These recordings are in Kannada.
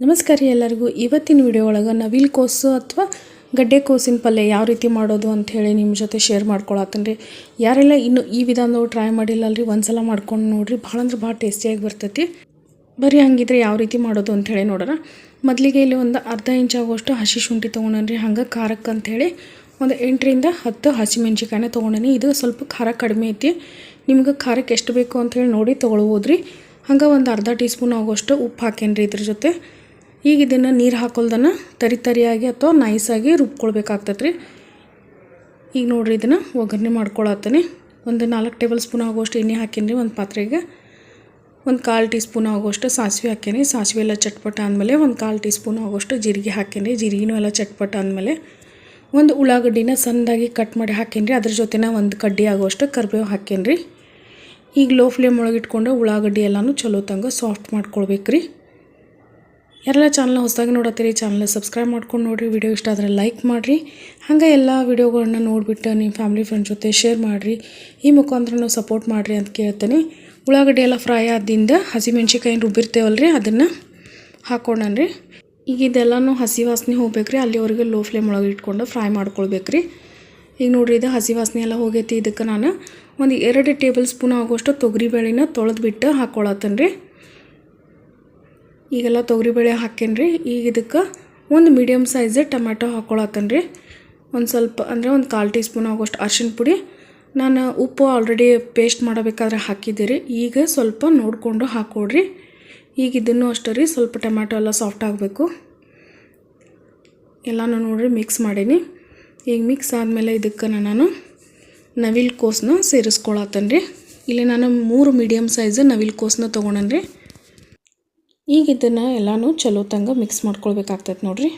ನಮಸ್ಕಾರ ಎಲ್ಲರಿಗೂ. ಇವತ್ತಿನ ವಿಡಿಯೋ ಒಳಗೆ ನವಿಲು ಕೋಸು ಅಥವಾ ಗಡ್ಡೆ ಕೋಸಿನ ಪಲ್ಯ ಯಾವ ರೀತಿ ಮಾಡೋದು ಅಂತ ಹೇಳಿ ನಿಮ್ಮ ಜೊತೆ ಶೇರ್ ಮಾಡ್ಕೊಳತ್ತೀನಿ ರೀ ಯಾರೆಲ್ಲ ಇನ್ನು ಈ ವಿಧಾನದೊಳಗೆ ಟ್ರೈ ಮಾಡಿಲ್ಲ ಅಲ್ರಿ ಒಂದ್ಸಲ ಮಾಡ್ಕೊಂಡು ನೋಡಿರಿ. ಭಾಳ ಅಂದ್ರೆ ಭಾಳ ಟೇಸ್ಟಿಯಾಗಿ ಬರ್ತೈತಿ. ಬರೀ ಹಂಗಿದ್ರೆ ಯಾವ ರೀತಿ ಮಾಡೋದು ಅಂತ ಹೇಳಿ ನೋಡೋಣ. ಮೊದಲಿಗೆ ಇಲ್ಲಿ ಒಂದು ಅರ್ಧ ಇಂಚ್ ಆಗುವಷ್ಟು ಹಸಿ ಶುಂಠಿ ತೊಗೊಂಡ್ರಿ ಹಂಗೆ ಖಾರಕ್ಕೆ ಅಂಥೇಳಿ ಒಂದು ಎಂಟರಿಂದ ಹತ್ತು ಹಸಿಮೆಣ್ಸಿಕಾಯಿನ ತೊಗೊಂಡೇನಿ. ಇದು ಸ್ವಲ್ಪ ಖಾರ ಕಡಿಮೆ ಐತಿ. ನಿಮ್ಗೆ ಖಾರಕ್ಕೆ ಎಷ್ಟು ಬೇಕು ಅಂತ ಹೇಳಿ ನೋಡಿ ತೊಗೊಳ್ಬೋದ್ರಿ. ಹಂಗೆ ಒಂದು ಅರ್ಧ ಟೀ ಸ್ಪೂನ್ ಆಗುವಷ್ಟು ಉಪ್ಪು ಹಾಕೇನ್ರಿ ಇದ್ರ ಜೊತೆ. ಈಗ ಇದನ್ನು ನೀರು ಹಾಕೊಳ್ದನ್ನು ತರಿ ತರಿಯಾಗಿ ಅಥವಾ ನೈಸಾಗಿ ರುಬ್ಕೊಳ್ಬೇಕಾಗ್ತದೆ ರೀ ಈಗ ನೋಡಿರಿ ಇದನ್ನು ಒಗ್ಗರಣೆ ಮಾಡ್ಕೊಳತ್ತೀನಿ ಒಂದು ನಾಲ್ಕು ಟೇಬಲ್ ಸ್ಪೂನ್ ಆಗುವಷ್ಟು ಎಣ್ಣೆ ಹಾಕೀನಿ ಒಂದು ಪಾತ್ರೆಗೆ. ಒಂದು ಕಾಲು ಟೀ ಸ್ಪೂನ್ ಆಗುವಷ್ಟು ಸಾಸಿವೆ ಹಾಕೀನಿ ಸಾಸಿವೆ ಎಲ್ಲ ಚಟ್ಪಟ ಆದಮೇಲೆ ಒಂದು ಕಾಲು ಟೀ ಸ್ಪೂನ್ ಆಗುವಷ್ಟು ಜೀರಿಗೆ ಹಾಕೀನಿ ಜೀರಿಗೆನೂ ಎಲ್ಲ ಚಟ್ಪಟ ಆದಮೇಲೆ ಒಂದು ಉಳ್ಳಾಗಡ್ಡಿನ ಸಣ್ಣದಾಗಿ ಕಟ್ ಮಾಡಿ ಹಾಕೀನಿ ರೀ ಅದ್ರ ಜೊತೆನ ಒಂದು ಕಡ್ಡಿ ಆಗುವಷ್ಟು ಕರಿಬೇವು ಹಾಕೀನಿ ಈಗ ಲೋ ಫ್ಲೇಮ್ ಒಳಗಿಟ್ಕೊಂಡು ಉಳ್ಳಾಗಡ್ಡಿ ಎಲ್ಲನೂ ಚಲೋ ತಂಗ ಸಾಫ್ಟ್ ಮಾಡ್ಕೊಳ್ಬೇಕು ರೀ ಯಾರೆಲ್ಲ ಚಾನಲ್ನ ಹೊಸದಾಗಿ ನೋಡತ್ತೀರಿ ಚಾನಲ್ನ ಸಬ್ಸ್ಕ್ರೈಬ್ ಮಾಡ್ಕೊಂಡು ನೋಡಿರಿ ವಿಡಿಯೋ ಇಷ್ಟ ಆದರೆ ಲೈಕ್ ಮಾಡಿರಿ. ಹಾಗೆ ಎಲ್ಲ ವೀಡಿಯೋಗಳನ್ನ ನೋಡಿಬಿಟ್ಟು ನಿಮ್ಮ ಫ್ಯಾಮಿಲಿ ಫ್ರೆಂಡ್ಸ್ ಜೊತೆ ಶೇರ್ ಮಾಡಿರಿ. ಈ ಮುಖಾಂತರ ಸಪೋರ್ಟ್ ಮಾಡಿರಿ ಅಂತ ಕೇಳ್ತೇನೆ. ಉಳ್ಳಾಗಡ್ಡೆ ಎಲ್ಲ ಫ್ರೈ ಆದಿಂದ ಹಸಿಮೆಣ್ಸಿಕಾಯಿ ರುಬ್ಬಿರ್ತೇವಲ್ಲ ರೀ ಅದನ್ನು ಹಾಕ್ಕೊಂಡನ್ರಿ ಈಗ ಇದೆಲ್ಲನೂ ಹಸಿ ವಾಸನೆ ಹೋಗ್ಬೇಕು ರೀ ಅಲ್ಲಿವರೆಗೆ ಲೋ ಫ್ಲೇಮ್ ಒಳಗೆ ಇಟ್ಕೊಂಡು ಫ್ರೈ ಮಾಡ್ಕೊಳ್ಬೇಕ್ರಿ. ಈಗ ನೋಡಿರಿ ಇದು ಹಸಿ ವಾಸನೆ ಎಲ್ಲ ಹೋಗೈತಿ, ಇದಕ್ಕೆ ನಾನು ಒಂದು ಎರಡು ಟೇಬಲ್ ಸ್ಪೂನ್ ಆಗೋಷ್ಟು ತೊಗರಿಬೇಳೆನ ತೊಳೆದ್ಬಿಟ್ಟು ಹಾಕ್ಕೊಳತ್ತೇನೆ ರೀ ಈಗೆಲ್ಲ ತೊಗರಿಬೇಳೆ ಹಾಕೇನಿ ರೀ ಈಗ ಇದಕ್ಕೆ ಒಂದು ಮೀಡಿಯಮ್ ಸೈಜ್ ಟೊಮ್ಯಾಟೊ ಹಾಕ್ಕೊಳತ್ತೇನೆ ರೀ ಒಂದು ಸ್ವಲ್ಪ ಅಂದರೆ ಒಂದು ಕಾಲು ಟೀ ಸ್ಪೂನ್ ಆಗೋಷ್ಟು ಅರ್ಶಿನ ಪುಡಿ. ನಾನು ಉಪ್ಪು ಆಲ್ರೆಡಿ ಪೇಸ್ಟ್ ಮಾಡಬೇಕಾದ್ರೆ ಹಾಕಿದ್ದೀರಿ. ಈಗ ಸ್ವಲ್ಪ ನೋಡಿಕೊಂಡು ಹಾಕ್ಕೊಡ್ರಿ ಈಗ ಇದನ್ನು ಅಷ್ಟೇ ರೀ, ಸ್ವಲ್ಪ ಟೊಮ್ಯಾಟೊ ಎಲ್ಲ ಸಾಫ್ಟ್ ಆಗಬೇಕು. ಎಲ್ಲನೂ ನೋಡ್ರಿ ಮಿಕ್ಸ್ ಮಾಡೀನಿ. ಈಗ ಮಿಕ್ಸ್ ಆದಮೇಲೆ ಇದಕ್ಕೆ ನಾನು ನವಿಲು ಕೋಸನ್ನ ಸೇರಿಸ್ಕೊಳತ್ತೇನೆ ರೀ. ಇಲ್ಲಿ ನಾನು ಮೂರು ಮೀಡಿಯಮ್ ಸೈಜ್ ನವಿಲು ಕೋಸನ್ನ ತೊಗೊಂಡೇನಿ ರೀ ಈಗ ಇದನ್ನು ಎಲ್ಲನೂ ಚಲೋ ತಂಗ ಮಿಕ್ಸ್ ಮಾಡ್ಕೊಳ್ಬೇಕಾಗ್ತೈತೆ ನೋಡಿರಿ.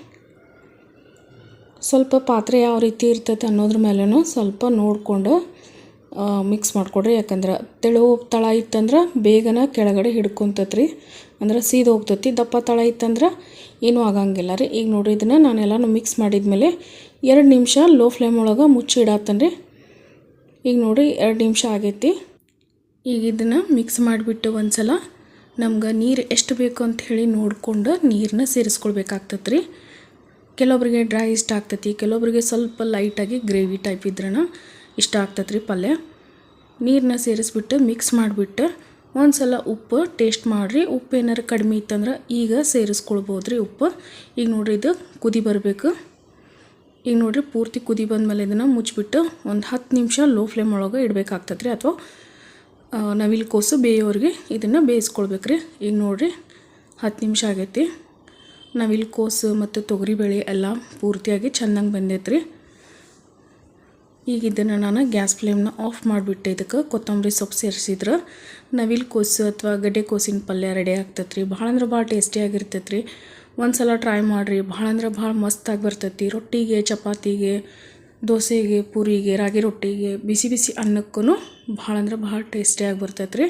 ಸ್ವಲ್ಪ ಪಾತ್ರೆ ಯಾವ ರೀತಿ ಇರ್ತೈತೆ ಅನ್ನೋದ್ರ ಮೇಲೂ ಸ್ವಲ್ಪ ನೋಡಿಕೊಂಡು ಮಿಕ್ಸ್ ಮಾಡಿಕೊಡ್ರಿ. ಯಾಕಂದ್ರೆ ತೆಳು ತಳ ಇತ್ತಂದ್ರೆ ಬೇಗನೆ ಕೆಳಗಡೆ ಹಿಡ್ಕೊತೈತೆ ರೀ ಅಂದ್ರೆ ಸೀದ ಹೋಗ್ತೈತಿ, ದಪ್ಪ ತಳ ಇತ್ತಂದ್ರೆ ಏನೂ ಆಗಂಗಿಲ್ಲ ರೀ. ಈಗ ನೋಡಿರಿ ಇದನ್ನು ನಾನೆಲ್ಲನೂ ಮಿಕ್ಸ್ ಮಾಡಿದ್ಮೇಲೆ ಎರಡು ನಿಮಿಷ ಲೋ ಫ್ಲೇಮ್ ಒಳಗೆ ಮುಚ್ಚಿ ಇಡತ್ತೇನೆ ರೀ ಈಗ ನೋಡಿ ಎರಡು ನಿಮಿಷ ಆಗೈತಿ. ಈಗ ಇದನ್ನು ಮಿಕ್ಸ್ ಮಾಡಿಬಿಟ್ಟು ಒಂದು ಸಲ ನಮ್ಗೆ ನೀರು ಎಷ್ಟು ಬೇಕು ಅಂತ ಹೇಳಿ ನೋಡಿಕೊಂಡು ನೀರನ್ನ ಸೇರಿಸ್ಕೊಳ್ಬೇಕಾಗ್ತದೆ ರೀ ಕೆಲವೊಬ್ರಿಗೆ ಡ್ರೈ ಇಷ್ಟ ಆಗ್ತೈತಿ, ಕೆಲವೊಬ್ರಿಗೆ ಸ್ವಲ್ಪ ಲೈಟಾಗಿ ಗ್ರೇವಿ ಟೈಪ್ ಇದ್ರನ ಇಷ್ಟ ಆಗ್ತೈತೆ ರೀ ಪಲ್ಯ. ನೀರನ್ನ ಸೇರಿಸ್ಬಿಟ್ಟು ಮಿಕ್ಸ್ ಮಾಡಿಬಿಟ್ಟು ಒಂದು ಸಲ ಉಪ್ಪು ಟೇಸ್ಟ್ ಮಾಡಿರಿ. ಉಪ್ಪು ಏನಾರು ಕಡಿಮೆ ಇತ್ತಂದ್ರೆ ಈಗ ಸೇರಿಸ್ಕೊಳ್ಬೋದು ರೀ ಉಪ್ಪು. ಈಗ ನೋಡಿರಿ ಇದು ಕುದಿ ಬರಬೇಕು. ಈಗ ನೋಡಿರಿ ಪೂರ್ತಿ ಕುದಿ ಬಂದಮೇಲೆ ಇದನ್ನು ಮುಚ್ಚಿಬಿಟ್ಟು ಒಂದು ಹತ್ತು ನಿಮಿಷ ಲೋ ಫ್ಲೇಮ್ ಒಳಗೆ ಇಡಬೇಕಾಗ್ತದೆ ರೀ ಅಥವಾ ನವಿಲು ಕೋಸು ಬೇಯೋರಿಗೆ ಇದನ್ನು ಬೇಯಿಸ್ಕೊಳ್ಬೇಕು ರೀ ಈಗ ನೋಡಿರಿ, ಹತ್ತು ನಿಮಿಷ ಆಗೈತಿ. ನವಿಲು ಕೋಸು ಮತ್ತು ತೊಗರಿಬೇಳೆ ಎಲ್ಲ ಪೂರ್ತಿಯಾಗಿ ಚೆನ್ನಾಗಿ ಬಂದೈತೆ ರೀ ಈಗ ಇದನ್ನು ನಾನು ಗ್ಯಾಸ್ ಫ್ಲೇಮ್ನ ಆಫ್ ಮಾಡಿಬಿಟ್ಟೆ ಇದಕ್ಕೆ. ಕೊತ್ತಂಬರಿ ಸೊಪ್ಪು ಸೇರಿಸಿದ್ರೆ. ನವಿಲು ಕೋಸು ಅಥವಾ ಗಡ್ಡೆ ಕೋಸಿನ ಪಲ್ಯ ರೆಡಿ ಆಗ್ತೈತೆ ರೀ ಭಾಳ ಅಂದ್ರೆ ಭಾಳ ಟೇಸ್ಟಿಯಾಗಿರ್ತೈತೆ ರೀ ಒಂದು ಸಲ ಟ್ರೈ ಮಾಡಿರಿ. ಭಾಳ ಅಂದ್ರೆ ಭಾಳ ಮಸ್ತಾಗಿ ಬರ್ತೈತಿ. ರೊಟ್ಟಿಗೆ, ಚಪಾತಿಗೆ ದೋಸೆಗೆ, ಪೂರಿಗೆ, ರಾಗಿ ರೊಟ್ಟಿಗೆ, ಬಿಸಿ ಬಿಸಿ ಅನ್ನಕ್ಕೂ ಭಾಳ ಅಂದ್ರೆ ಭಾಳ ಟೇಸ್ಟಿಯಾಗಿ ಬರ್ತೈತೆ ರೀ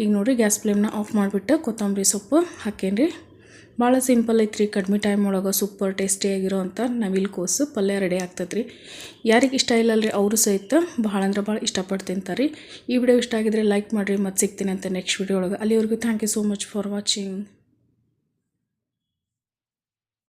ಈಗ ನೋಡಿರಿ ಗ್ಯಾಸ್ ಫ್ಲೇಮ್ನ ಆಫ್ ಮಾಡಿಬಿಟ್ಟು ಕೊತ್ತಂಬರಿ ಸೊಪ್ಪು ಹಾಕೇನಿ ರೀ ಭಾಳ ಸಿಂಪಲ್ ಐತ್ರಿ, ಕಡಿಮೆ ಟೈಮ್ ಒಳಗೆ ಸೂಪರ್ ಟೇಸ್ಟಿಯಾಗಿರೋ ಅಂಥ ನವಿಲು ಕೋಸು ಪಲ್ಯ ರೆಡಿ ಆಗ್ತೈತೆ ರೀ ಯಾರಿಗೆ ಇಷ್ಟ ಇಲ್ಲಲ್ರಿ, ಅವರು ಸಹಿತ ಭಾಳ ಅಂದ್ರೆ ಭಾಳ ಇಷ್ಟಪಟ್ಟು ತಿಂತಾರೆ ರೀ ಈ ವಿಡಿಯೋ ಇಷ್ಟ ಆಗಿದ್ರೆ ಲೈಕ್ ಮಾಡಿರಿ ಮತ್ತು ಸಿಗ್ತೀನಿ ಅಂತ ನೆಕ್ಸ್ಟ್ ವಿಡಿಯೋ ಒಳಗೆ. ಅಲ್ಲಿವರೆಗೂ thank you so much for watching